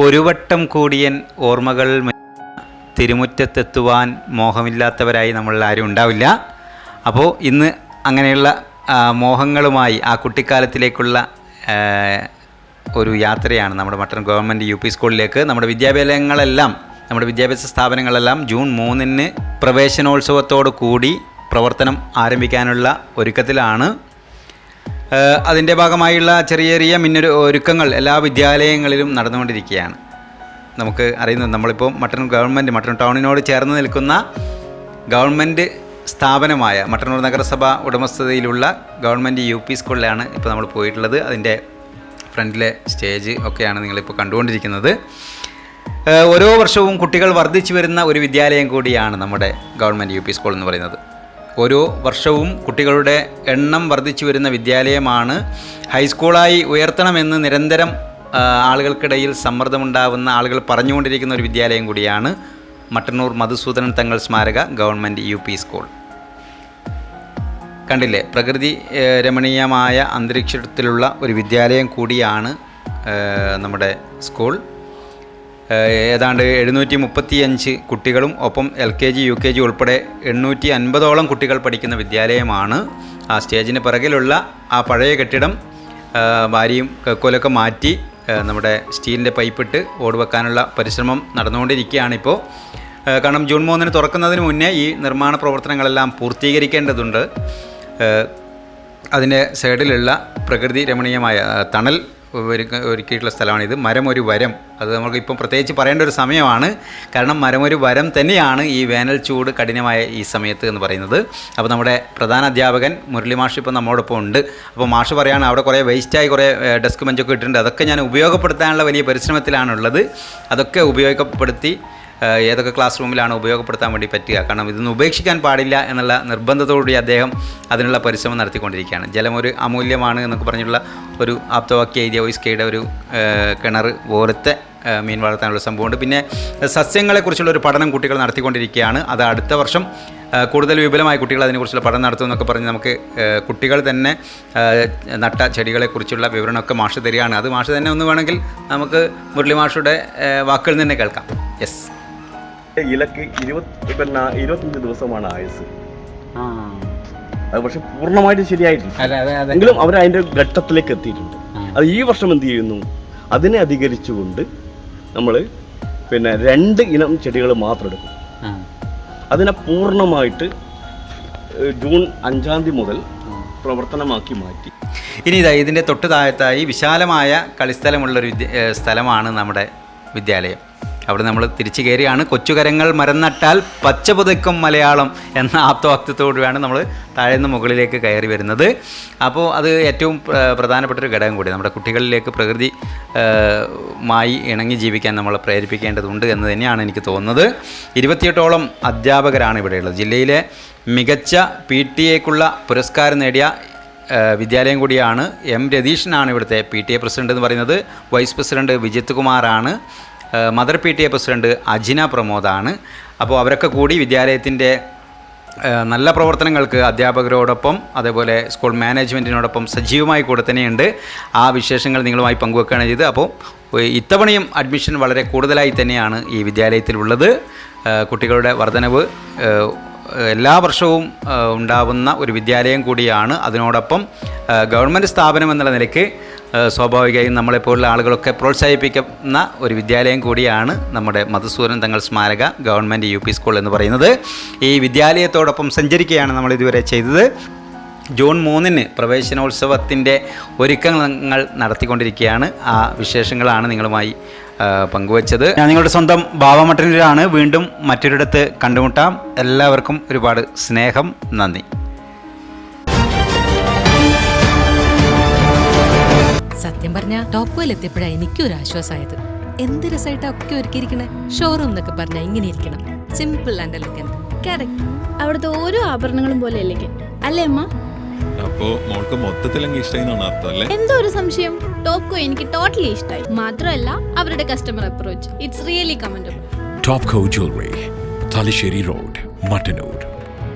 ഒരു വട്ടം കൂടിയൻ ഓർമ്മകൾ തിരുമുറ്റത്തെത്തുവാൻ മോഹമില്ലാത്തവരായി നമ്മൾ ആരും ഉണ്ടാവില്ല. അപ്പോൾ ഇന്ന് അങ്ങനെയുള്ള മോഹങ്ങളുമായി ആ കുട്ടിക്കാലത്തിലേക്കുള്ള ഒരു യാത്രയാണ് നമ്മുടെ മട്ടൺ ഗവൺമെന്റ് യു പി സ്കൂളിലേക്ക്. നമ്മുടെ വിദ്യാലയങ്ങളെല്ലാം നമ്മുടെ വിദ്യാഭ്യാസ സ്ഥാപനങ്ങളെല്ലാം ജൂൺ മൂന്നിന് പ്രവേശനോത്സവത്തോടു കൂടി പ്രവർത്തനം ആരംഭിക്കാനുള്ള ഒരുക്കത്തിലാണ്. അതിന്റെ ഭാഗമായുള്ള ചെറിയ ചെറിയ മിന്നൊരു ഒരുക്കങ്ങൾ എല്ലാ വിദ്യാലയങ്ങളിലും നടന്നുകൊണ്ടിരിക്കുകയാണ്. നമുക്ക് അറിയുന്നത് നമ്മളിപ്പോൾ മട്ടൺ ഗവൺമെന്റ് മട്ടൺ ടൗണിനോട് ചേർന്ന് നിൽക്കുന്ന ഗവൺമെന്റ് സ്ഥാപനമായ മട്ടന്നൂർ നഗരസഭ ഉടമസ്ഥതയിലുള്ള ഗവൺമെന്റ് യു പി സ്കൂളിലാണ് ഇപ്പോൾ നമ്മൾ പോയിട്ടുള്ളത്. അതിന്റെ ഫ്രണ്ടിലെ സ്റ്റേജ് ഒക്കെയാണ് നിങ്ങളിപ്പോൾ കണ്ടുകൊണ്ടിരിക്കുന്നത്. ഓരോ വർഷവും കുട്ടികൾ വർദ്ധിച്ചു വരുന്ന ഒരു വിദ്യാലയം കൂടിയാണ് നമ്മുടെ ഗവൺമെന്റ് യു പി സ്കൂൾ എന്ന് പറയുന്നത്. ഓരോ വർഷവും കുട്ടികളുടെ എണ്ണം വർദ്ധിച്ചു വരുന്ന വിദ്യാലയമാണ്. ഹൈസ്കൂളായി ഉയർത്തണമെന്ന് നിരന്തരം ആളുകൾക്കിടയിൽ സമ്മർദ്ദമുണ്ടാവുന്ന ആളുകൾ പറഞ്ഞുകൊണ്ടിരിക്കുന്ന ഒരു വിദ്യാലയം കൂടിയാണ് മട്ടന്നൂർ മധുസൂദനൻ തങ്ങൾ സ്മാരക ഗവൺമെന്റ് യു പി സ്കൂൾ. കണ്ടില്ലേ? പ്രകൃതി രമണീയമായ അന്തരീക്ഷത്തിലുള്ള ഒരു വിദ്യാലയം കൂടിയാണ് നമ്മുടെ സ്കൂൾ. ഏതാണ്ട് എഴുന്നൂറ്റി മുപ്പത്തി അഞ്ച് കുട്ടികളും ഒപ്പം L K G U K G ഉൾപ്പെടെ എണ്ണൂറ്റി അൻപതോളം കുട്ടികൾ പഠിക്കുന്ന വിദ്യാലയമാണ്. ആ സ്റ്റേജിന് പിറകിലുള്ള ആ പഴയ കെട്ടിടം ഭാര്യയും കക്കോലൊക്കെ മാറ്റി നമ്മുടെ സ്റ്റീലിന്റെ പൈപ്പിട്ട് ഓട് വെക്കാനുള്ള പരിശ്രമം നടന്നുകൊണ്ടിരിക്കുകയാണിപ്പോൾ കാരണം ജൂൺ മൂന്നിന് തുറക്കുന്നതിന് മുന്നേ ഈ നിർമ്മാണ പ്രവർത്തനങ്ങളെല്ലാം പൂർത്തീകരിക്കേണ്ടതുണ്ട്. അതിന്റെ സൈഡിലുള്ള പ്രകൃതി രമണീയമായ തണൽ ഒരുക്ക ഒരുക്കിയിട്ടുള്ള ഇത്. മരം ഒരു വരം. അത് നമുക്ക് ഇപ്പം പ്രത്യേകിച്ച് പറയേണ്ട ഒരു സമയമാണ്. കാരണം മരം ഒരു വരം തന്നെയാണ് ഈ വേനൽ ചൂട് കഠിനമായ ഈ സമയത്ത് എന്ന് പറയുന്നത്. അപ്പോൾ നമ്മുടെ പ്രധാന അധ്യാപകൻ മുരളി മാഷ് ഇപ്പം നമ്മോടൊപ്പം ഉണ്ട്. അപ്പോൾ മാഷ് പറയുകയാണ് അവിടെ കുറേ വേസ്റ്റായി കുറേ ഡെസ്ക് ബെഞ്ചൊക്കെ ഇട്ടിട്ടുണ്ട്. അതൊക്കെ ഞാൻ ഉപയോഗപ്പെടുത്താനുള്ള വലിയ പരിശ്രമത്തിലാണുള്ളത്. അതൊക്കെ ഉപയോഗപ്പെടുത്തി ഏതൊക്കെ ക്ലാസ് റൂമിലാണ് ഉപയോഗപ്പെടുത്താൻ വേണ്ടി പറ്റുക? കാരണം ഇതൊന്നും ഉപേക്ഷിക്കാൻ പാടില്ല എന്നുള്ള നിർബന്ധത്തോടുകൂടി അദ്ദേഹം അതിനുള്ള പരിശ്രമം നടത്തിക്കൊണ്ടിരിക്കുകയാണ്. ജലം ഒരു അമൂല്യമാണ് എന്നൊക്കെ പറഞ്ഞുള്ള ഒരു ആപ്തവാക്യ എഴുതിയ ഒയിസ്കയുടെ കെയുടെ ഒരു കിണർ പോലത്തെ മീൻ വളർത്താനുള്ള സംഭവമുണ്ട്. പിന്നെ സസ്യങ്ങളെക്കുറിച്ചുള്ള ഒരു പഠനം കുട്ടികൾ നടത്തിക്കൊണ്ടിരിക്കുകയാണ്. അത് അടുത്ത വർഷം കൂടുതൽ വിപുലമായ കുട്ടികൾ അതിനെക്കുറിച്ചുള്ള പഠനം നടത്തുമെന്നൊക്കെ പറഞ്ഞ് നമുക്ക് കുട്ടികൾ തന്നെ നട്ട ചെടികളെക്കുറിച്ചുള്ള വിവരണമൊക്കെ മാഷ് തരികയാണ്. അത് മാഷ് തന്നെ ഒന്ന് വേണമെങ്കിൽ നമുക്ക് മുരളി ഏഹ് വാക്കുകളിൽ നിന്ന് കേൾക്കാം. യെസ് ഇലക്ക് ഇരുപത്തി പിന്നെ ഇരുപത്തഞ്ച് ദിവസമാണ് ആയുസ്. അത് പക്ഷെ പൂർണമായിട്ട് ശരിയായിട്ടില്ല. എങ്കിലും അവർ അതിന്റെ ഘട്ടത്തിലേക്ക് എത്തിയിട്ടുണ്ട്. അത് ഈ വർഷം എന്ത് ചെയ്യുന്നു? അതിനെ അധികരിച്ചുകൊണ്ട് നമ്മൾ പിന്നെ രണ്ട് ഇനം ചെടികൾ മാത്രം എടുക്കും. അതിനെ പൂർണമായിട്ട് ജൂൺ അഞ്ചാം തീയതി മുതൽ പ്രവർത്തനമാക്കി മാറ്റി. ഇനി ഇതാ ഇതിന്റെ തൊട്ട് താഴത്തായി വിശാലമായ കളിസ്ഥലമുള്ളൊരു സ്ഥലമാണ് നമ്മുടെ വിദ്യാലയം. അവിടെ നമ്മൾ തിരിച്ചു കയറിയാണ്. കൊച്ചുകരങ്ങൾ മരം നട്ടാൽ പച്ച പുതയ്ക്കും മലയാളം എന്ന ആപ്തവാക്യത്തോടുകൂടിയാണ് നമ്മൾ താഴെ നിന്ന് മുകളിലേക്ക് കയറി വരുന്നത്. അപ്പോൾ അത് ഏറ്റവും പ്രധാനപ്പെട്ട ഒരു ഘടകം കൂടി. നമ്മുടെ കുട്ടികളിലേക്ക് പ്രകൃതി മായി ഇണങ്ങി ജീവിക്കാൻ നമ്മൾ പ്രേരിപ്പിക്കേണ്ടതുണ്ട് എന്ന് തന്നെയാണ് എനിക്ക് തോന്നുന്നത്. ഇരുപത്തിയെട്ടോളം അധ്യാപകരാണ് ഇവിടെയുള്ളത് ജില്ലയിലെ മികച്ച പി ടി എക്കുള്ള പുരസ്കാരം നേടിയ വിദ്യാലയം കൂടിയാണ് എം രതീഷനാണ് ഇവിടുത്തെ പി ടി എ പ്രസിഡന്റ് എന്ന് പറയുന്നത്. വൈസ് പ്രസിഡന്റ് വിജിത് കുമാറാണ്. Mother P T A president Ajina പ്രമോദാണ്. അപ്പോൾ അവരൊക്കെ കൂടി വിദ്യാലയത്തിന്റെ നല്ല പ്രവർത്തനങ്ങൾക്ക് അധ്യാപകരോടൊപ്പം അതേപോലെ സ്കൂൾ മാനേജ്മെന്റിനോടൊപ്പം സജീവമായി കൂടെ തന്നെയുണ്ട്. ആ വിശേഷങ്ങൾ നിങ്ങളുമായി പങ്കുവെക്കുകയാണ് ചെയ്ത് അപ്പോൾ ഇത്തവണയും അഡ്മിഷൻ വളരെ കൂടുതലായി തന്നെയാണ് ഈ വിദ്യാലയത്തിലുള്ളത്. കുട്ടികളുടെ വർധനവ് എല്ലാ വർഷവും ഉണ്ടാവുന്ന ഒരു വിദ്യാലയം കൂടിയാണ്. അതിനോടൊപ്പം ഗവൺമെന്റ് സ്ഥാപനം എന്നുള്ള നിലയ്ക്ക് സ്വാഭാവികമായും നമ്മളെപ്പോലുള്ള ആളുകളൊക്കെ പ്രോത്സാഹിപ്പിക്കുന്ന ഒരു വിദ്യാലയം കൂടിയാണ് നമ്മുടെ മധുസൂരൻ തങ്ങൾ സ്മാരക ഗവൺമെന്റ് യു സ്കൂൾ എന്ന് പറയുന്നത്. ഈ വിദ്യാലയത്തോടൊപ്പം സഞ്ചരിക്കുകയാണ് നമ്മൾ ഇതുവരെ ചെയ്തത്. ജൂൺ മൂന്നിന് പ്രവേശനോത്സവത്തിന്റെ ഒരുക്കങ്ങൾ നടത്തിക്കൊണ്ടിരിക്കുകയാണ്. ആ വിശേഷങ്ങളാണ് നിങ്ങളുമായി പങ്കുവച്ചത്. ഞാൻ നിങ്ങളുടെ സ്വന്തം ബാബമട്ടനൂരാണ് വീണ്ടും മറ്റൊരിടത്ത് കണ്ടുമുട്ടാം. എല്ലാവർക്കും ഒരുപാട് സ്നേഹം. നന്ദി. സത്യം പറഞ്ഞ ടോപ്പ് എത്തിയപ്പോഴാ എനിക്കും ഒരു ആശ്വാസമായത് എന്ത് രസമായിട്ടാ ഒക്കെ ഒരുക്കിയിരിക്കണേ. ഷോറൂം എന്നൊക്കെ പറഞ്ഞാ ഇങ്ങനെ ഇരിക്കണം. സിമ്പിൾ ആൻഡ് എലഗന്റ് കറക്റ്റ് അവിടുത്തെ ഓരോ ആഭരണങ്ങളും പോലെ അല്ലേ അല്ലേ അമ്മ? അപ്പോ മോൾക്ക് മൊത്തത്തിൽ അങ്ങ് ഇഷ്ടമായി എന്തോ ഒരു സംശയം. ടോപ്കോ എനിക്ക് ടോട്ടലി ഇഷ്ടമായി മാത്രമല്ല അവരുടെ customer approach it's really commendable Topco jewellery Thalassery road Matanur.